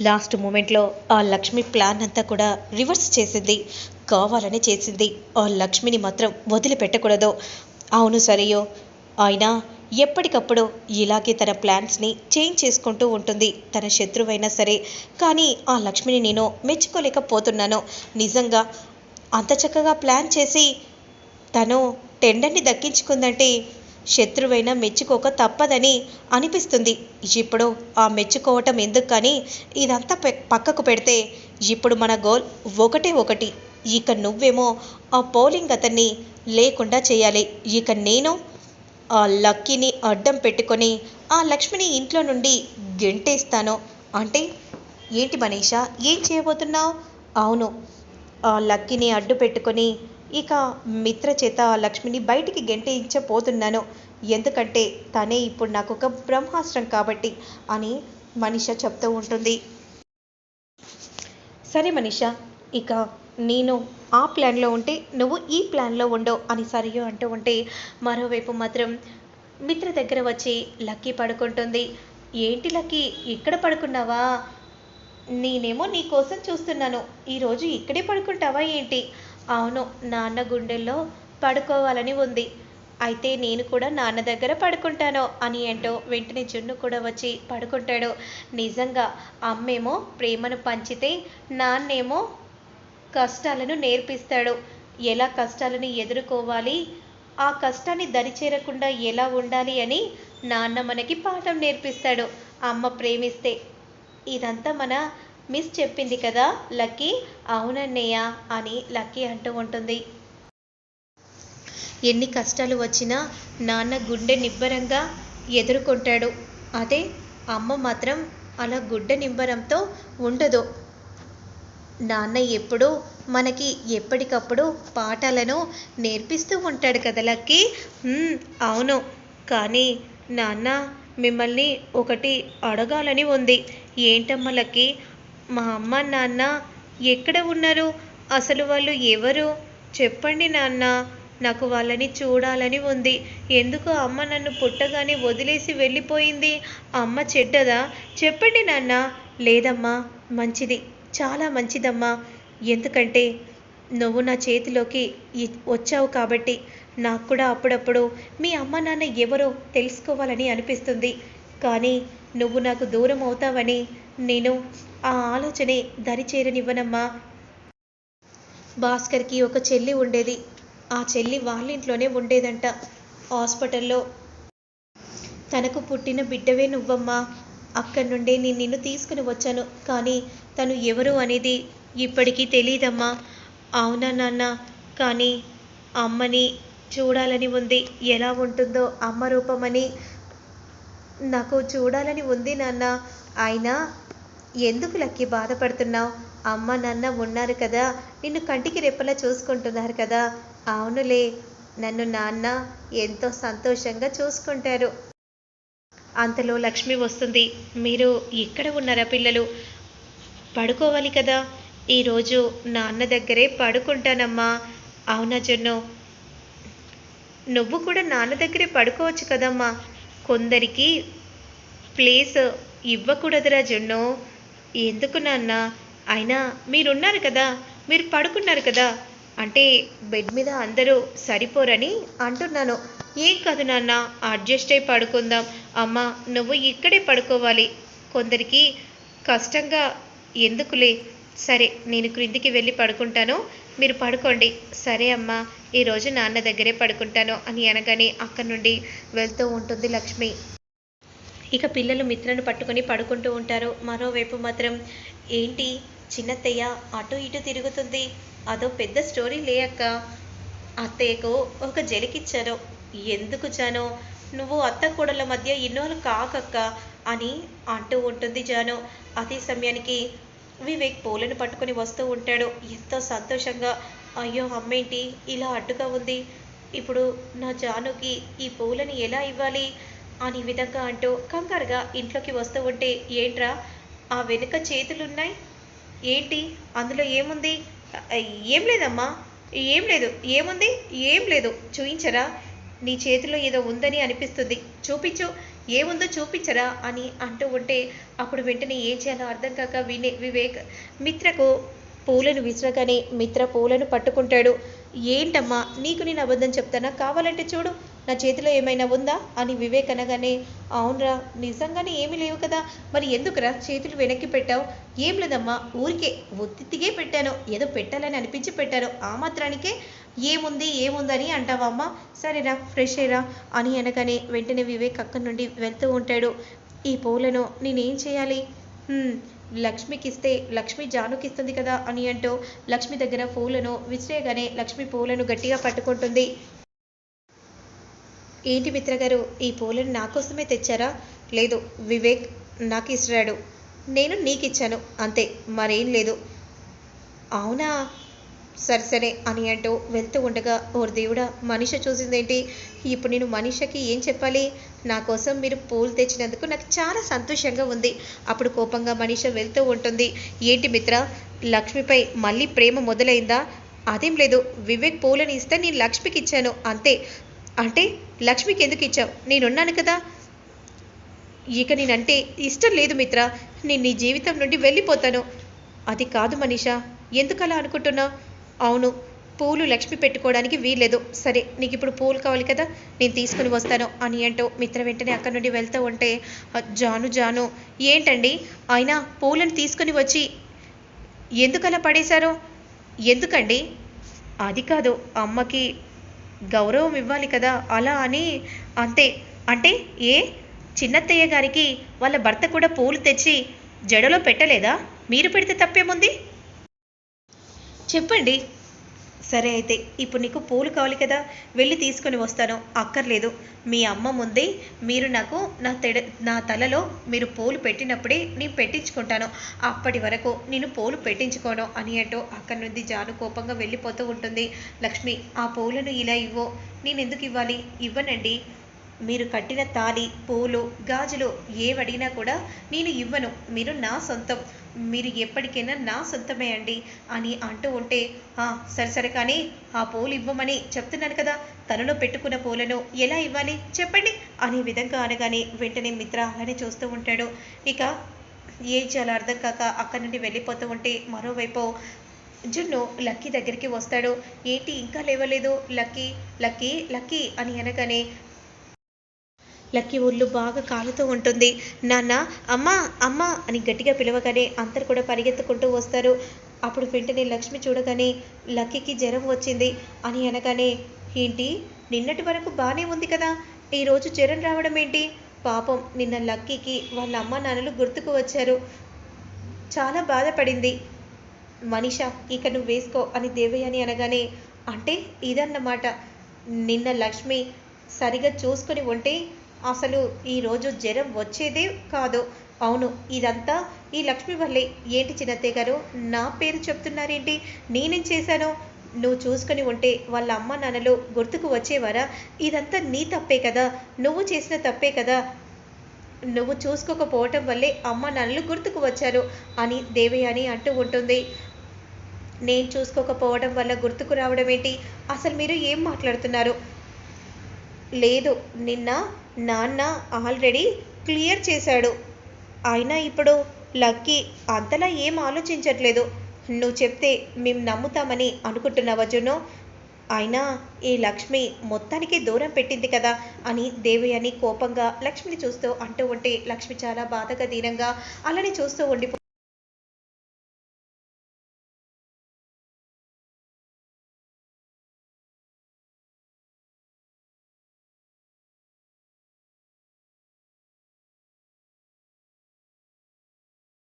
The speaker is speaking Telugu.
లాస్ట్ మూమెంట్లో ఆ లక్ష్మి ప్లాన్ అంతా కూడా రివర్స్ చేసింది. కావాలని చేసింది. ఆ లక్ష్మిని మాత్రం వదిలిపెట్టకూడదు. అవును సరియో. అయినా ఎప్పటికప్పుడు ఇలాగే తన ప్లాన్స్ని చేంజ్ చేసుకుంటూ ఉంటుంది. తన శత్రువైనా సరే. కానీ ఆ లక్ష్మిని నేను మెచ్చుకోలేకపోతున్నాను. నిజంగా అంత చక్కగా ప్లాన్ చేసి తను టెండర్ని దక్కించుకుందంటే శత్రువైనా మెచ్చుకోక తప్పదని అనిపిస్తుంది. ఇప్పుడు ఆ మెచ్చుకోవటం ఎందుకు కానీ ఇదంతా పక్కకు పెడితే ఇప్పుడు మన గోల్ ఒకటే ఒకటి. ఇక నువ్వేమో ఆ పోలింగ్ అతన్ని లేకుండా చేయాలి. ఇక నేను ఆ లక్కీని అడ్డం పెట్టుకొని ఆ లక్ష్మిని ఇంట్లో నుండి గెంటేస్తాను. అంటే ఏంటి మనీషా? ఏం చేయబోతున్నావు? అవును. ఆ లక్కీని అడ్డు పెట్టుకొని ఇక మిత్ర చేత లక్ష్మిని బయటికి గెంటేయించబోతున్నాను. ఎందుకంటే తనే ఇప్పుడు నాకు ఒక బ్రహ్మాస్త్రం కాబట్టి అని మనిష చెప్తూ ఉంటుంది. సరే మనిష ఇక నేను ఆ ప్లాన్లో ఉంటే నువ్వు ఈ ప్లాన్లో ఉండవు అని సరియు అంటూ ఉంటే మరోవైపు మాత్రం మిత్ర దగ్గర వచ్చి లక్కీ పడుకుంటుంది. ఏంటి లక్కీ ఇక్కడ పడుకున్నావా? నేనేమో నీ కోసం చూస్తున్నాను. ఈరోజు ఇక్కడే పడుకుంటావా ఏంటి? అవును నాన్న గుండెల్లో పడుకోవాలని ఉంది. అయితే నేను కూడా నాన్న దగ్గర పడుకుంటాను అని అంటూ వెంటనే జున్ను కూడా వచ్చి పడుకుంటాడు. నిజంగా అమ్మేమో ప్రేమను పంచితే నాన్నేమో కష్టాలను నేర్పిస్తాడు. ఎలా కష్టాలను ఎదుర్కోవాలి? ఆ కష్టాన్ని దరిచేరకుండా ఎలా ఉండాలి అని నాన్న మనకి పాఠం నేర్పిస్తాడు. అమ్మ ప్రేమిస్తే ఇదంతా మన మిస్ చెప్పింది కదా లక్కీ? అవునన్నయ్య అని లక్కీ అంటూ ఉంటుంది. ఎన్ని కష్టాలు వచ్చినా నాన్న గుండె నిబ్బరంగా ఎదుర్కొంటాడు. అదే అమ్మ మాత్రం అలా గుడ్డ నింబరంతో ఉండదు. నాన్న ఎప్పుడూ మనకి ఎప్పటికప్పుడు పాఠాలను నేర్పిస్తూ ఉంటాడు కదా లక్కీ? అవును. కానీ నాన్న మిమ్మల్ని ఒకటి అడగాలని ఉంది. ఏంటమ్మా మా అమ్మ నాన్న ఎక్కడ ఉన్నారు? అసలు వాళ్ళు ఎవరు? చెప్పండి నాన్న. నాకు వాళ్ళని చూడాలని ఉంది. ఎందుకు అమ్మ నన్ను పుట్టగానే వదిలేసి వెళ్ళిపోయింది? అమ్మ చెడ్డదా? చెప్పండి నాన్న. లేదమ్మా మంచిది. చాలా మంచిదమ్మా. ఎందుకంటే నువ్వు నా చేతిలోకి వచ్చావు కాబట్టి నాకు కూడా అప్పుడప్పుడు మీ అమ్మ నాన్న ఎవరో తెలుసుకోవాలని అనిపిస్తుంది. కానీ నువ్వు నాకు దూరం అవుతావని నేను ఆ ఆలోచనే దరిచేరనివ్వనమ్మా భాస్కర్కి ఒక చెల్లి ఉండేది. ఆ చెల్లి వాళ్ళ ఇంట్లోనే ఉండేదంట. హాస్పిటల్లో తనకు పుట్టిన బిడ్డవే నువ్వమ్మా. అక్కడి నుండే నేను నిన్ను తీసుకుని వచ్చాను. కానీ తను ఎవరు అనేది ఇప్పటికీ తెలియదమ్మా అవునా నాన్న? కానీ అమ్మని చూడాలని ఉంది. ఎలా ఉంటుందో అమ్మ రూపమని నాకు చూడాలని ఉంది నాన్న. అయినా ఎందుకు లక్కి బాధపడుతున్నావు? అమ్మ నాన్న ఉన్నారు కదా. నిన్ను కంటికి రెప్పలా చూసుకుంటున్నారు కదా. అవునులే. నన్ను నాన్న ఎంతో సంతోషంగా చూసుకుంటారు. అంతలో లక్ష్మి వస్తుంది. మీరు ఇక్కడ ఉన్నారా పిల్లలు? పడుకోవాలి కదా. ఈరోజు నాన్న దగ్గరే పడుకుంటానమ్మా. అవునా జొన్ను? నువ్వు కూడా నాన్న దగ్గరే పడుకోవచ్చు కదమ్మా. కొందరికి ప్లేస్ ఇవ్వకూడదురా జున్ను. ఎందుకు నాన్న? అయినా మీరున్నారు కదా మీరు పడుకున్నారు కదా అంటే బెడ్ మీద అందరూ సరిపోరని అంటున్నాను. ఏం కాదు నాన్న అడ్జస్ట్ అయి పడుకుందాం. అమ్మ నువ్వు ఇక్కడే పడుకోవాలి. కొందరికి కష్టంగా ఎందుకులే? సరే నేను క్రిందికి వెళ్ళి పడుకుంటాను. మీరు పడుకోండి. సరే అమ్మా ఈరోజు నాన్న దగ్గరే పడుకుంటాను అని అనగానే అక్కడి నుండి వెళ్తూ ఉంటుంది లక్ష్మి. ఇక పిల్లలు మిత్రను పట్టుకొని పడుకుంటూ ఉంటారు. మరోవైపు మాత్రం ఏంటి? చిన్నత్తయ్య అటు ఇటు తిరుగుతుంది. అదో పెద్ద స్టోరీ లేయక్క అత్తయ్యకు ఒక జలికిచ్చాను. ఎందుకు జాను? నువ్వు అత్త కూడల మధ్య ఇన్నోలు కాకక్క అని అంటూ ఉంటుంది జాను. అదే సమయానికి వివేక్ పూలను పట్టుకొని వస్తూ ఉంటాడు. ఎంతో సంతోషంగా అయ్యో అమ్మేంటి? ఇలా అడ్డుగా ఉంది. ఇప్పుడు నా జానుకి ఈ పూలని ఎలా ఇవ్వాలి? అని విధంగా అంటూ కంగారుగా ఇంట్లోకి వస్తూ ఉంటే ఏంట్రా? ఆ వెనుక చేతులున్నాయి? ఏంటి? అందులో ఏముంది? ఏం లేదమ్మా. ఏం లేదు. ఏముంది? ఏం లేదు. చూయించరా? నీ చేతిలో ఏదో ఉందని అనిపిస్తుంది. చూపించు. ఏముందో చూపించరా? అని అంటూ ఉంటే అప్పుడు వెంటనే ఏం చేయాలో అర్థం కాక వినే వివేక్ మిత్రకు పూలను విసరగానే మిత్ర పూలను పట్టుకుంటాడు. ఏంటమ్మా? నీకు నేను అబద్ధం చెప్తానా? కావాలంటే చూడు. నా చేతిలో ఏమైనా ఉందా? అని వివేక్ అనగానే అవునరా నిజంగానే ఏమీ లేవు కదా. మరి ఎందుకురా చేతులు వెనక్కి పెట్టావు? ఏం లేదమ్మా ఊరికే ఒత్తిగా పెట్టాను. ఏదో పెట్టాలని అనిపించి పెట్టాను. ఆ మాత్రానికే ఏముంది ఏముందని అంటావా అమ్మా? సరేరా ఫ్రెష్ అయ్యరా అని అనగానే వెంటనే వివేక్ అక్కడి నుండి వెళ్తూ ఉంటాడు. ఈ పూలను నేనేం చేయాలి? లక్ష్మికి ఇస్తే లక్ష్మి జానుకి ఇస్తుంది కదా అని అంటూ లక్ష్మి దగ్గర పూలను విసిరేయగానే లక్ష్మి పూలను గట్టిగా పట్టుకుంటుంది. ఏంటి మిత్ర గారు? ఈ పూలను నా కోసమే తెచ్చారా? లేదు వివేక్ నాకు ఇస్తాడు నేను నీకు ఇచ్చాను అంతే మరేం లేదు. అవునా? సరే సరే అని అంటూ వెళ్తూ ఉండగా ఓ దేవుడా మనిష చూసిందేంటి? ఇప్పుడు నేను మనిషకి ఏం చెప్పాలి? నా కోసం మీరు పూలు తెచ్చినందుకు నాకు చాలా సంతోషంగా ఉంది. అప్పుడు కోపంగా మనిష వెళ్తూ ఉంటుంది. ఏంటి మిత్ర లక్ష్మిపై మళ్ళీ ప్రేమ మొదలైందా? అదేం లేదు వివేక్ పూలని ఇస్తే నేను లక్ష్మికి ఇచ్చాను అంతే. అంటే లక్ష్మికి ఎందుకు ఇచ్చావు? నేనున్నాను కదా. ఇక నేనంటే ఇష్టం లేదు మిత్ర. నేను నీ జీవితం నుండి వెళ్ళిపోతాను. అది కాదు మనీషా. అలా అనుకుంటున్నా అవును పూలు లక్ష్మి పెట్టుకోవడానికి వీల్లేదు. సరే నీకు ఇప్పుడు పూలు కావాలి కదా. నేను తీసుకుని వస్తాను అని అంటూ మిత్ర వెంటనే అక్కడి నుండి వెళ్తూ ఉంటే జాను జాను ఏంటండి? ఆయన పూలను తీసుకుని వచ్చి ఎందుకలా పడేశారు? ఎందుకండి? అది కాదు అమ్మకి గౌరవం ఇవ్వాలి కదా? అలా అని అంతే. అంటే ఏ? చిన్నత్తయ్య గారికి వాళ్ళ భర్త కూడా పూలు తెచ్చి జడలో పెట్టలేదా? మీరు పెడితే తప్పేముంది? చెప్పండి. సరే అయితే ఇప్పుడు నీకు పూలు కావాలి కదా వెళ్ళి తీసుకొని వస్తాను. అక్కర్లేదు. మీ అమ్మ ముందే మీరు నాకు నా తెడ నా తలలో మీరు పూలు పెట్టినప్పుడే నేను పెట్టించుకుంటాను. అప్పటి వరకు నేను పూలు పెట్టించుకోను అని అంటూ అక్కడి నుండి జాను కోపంగా వెళ్ళిపోతూ ఉంటుంది. లక్ష్మి ఆ పూలను ఇలా ఇవ్వు. నేను ఎందుకు ఇవ్వాలి? ఇవ్వనండి. మీరు కట్టిన తాళి పూలు గాజులు ఏవడిగినా కూడా నేను ఇవ్వను. మీరు నా సొంతం. మీరు ఎప్పటికైనా నా సొంతమే అండి అని అంటూ ఉంటే "ఆ, సరే సరే కానీ ఆ పూలు ఇవ్వమని చెప్తున్నాను కదా. తనలో పెట్టుకున్న పూలను ఎలా ఇవ్వాలి? చెప్పండి అనే విధంగా అనగానే వెంటనే మిత్ర అలానే చూస్తూ ఉంటాడు. ఇక ఏం చేయాలో అర్థం కాక అక్కడి నుండి వెళ్ళిపోతూ ఉంటే మరోవైపు జున్ను లక్కీ దగ్గరికి వస్తాడు. ఏంటి ఇంకా లేవలేదు? లక్కీ లక్కీ లక్కీ అని అనగానే లక్కీ ఒళ్ళు బాగా కాలుతూ ఉంటుంది. నాన్న అమ్మా అమ్మా అని గట్టిగా పిలవగానే అందరు కూడా పరిగెత్తుకుంటూ వస్తారు. అప్పుడు వెంటనే లక్ష్మి చూడగానే లక్కీకి జ్వరం వచ్చింది అని అనగానే ఏంటి? నిన్నటి వరకు బాగానే ఉంది కదా? ఈరోజు జ్వరం రావడం ఏంటి? పాపం నిన్న లక్కీకి వాళ్ళ అమ్మ నాన్నలు గుర్తుకు వచ్చారు. చాలా బాధపడింది. మనిష ఇక నువ్వు వేసుకో అని దేవయ్య అని అనగానే అంటే ఇదన్నమాట. నిన్న లక్ష్మి సరిగా చూసుకొని ఉంటే అసలు ఈరోజు జ్వరం వచ్చేదే కాదు. అవును ఇదంతా ఈ లక్ష్మి వల్లే. ఏంటి చిన్నత్తయ్య గారు? నా పేరు చెప్తున్నారేంటి? నేనేం చేశాను? నువ్వు చూసుకుని ఉంటే వాళ్ళ అమ్మ నాన్నలు గుర్తుకు వచ్చేవారా? ఇదంతా నీ తప్పే కదా? నువ్వు చేసిన తప్పే కదా? నువ్వు చూసుకోకపోవటం వల్లే అమ్మ నాన్నలు గుర్తుకు వచ్చారు అని దేవయాని అంటూ ఉంటుంది. నేను చూసుకోకపోవడం వల్ల గుర్తుకు రావడం ఏంటి? అసలు మీరు ఏం మాట్లాడుతున్నారు? లేదు నిన్న నాన్న ఆల్రెడీ క్లియర్ చేశాడు. అయినా ఇప్పుడు లక్కీ అంతలా ఏం ఆలోచించట్లేదు. నువ్వు చెప్తే మేము నమ్ముతామని అనుకుంటున్నావా జును? అయినా ఈ లక్ష్మి మొత్తానికి దూరం పెట్టింది కదా అని దేవయాని కోపంగా లక్ష్మిని చూస్తూ అంటూ ఉంటే లక్ష్మి చాలా బాధగా దీనంగా అలానే చూస్తూ ఉండిపో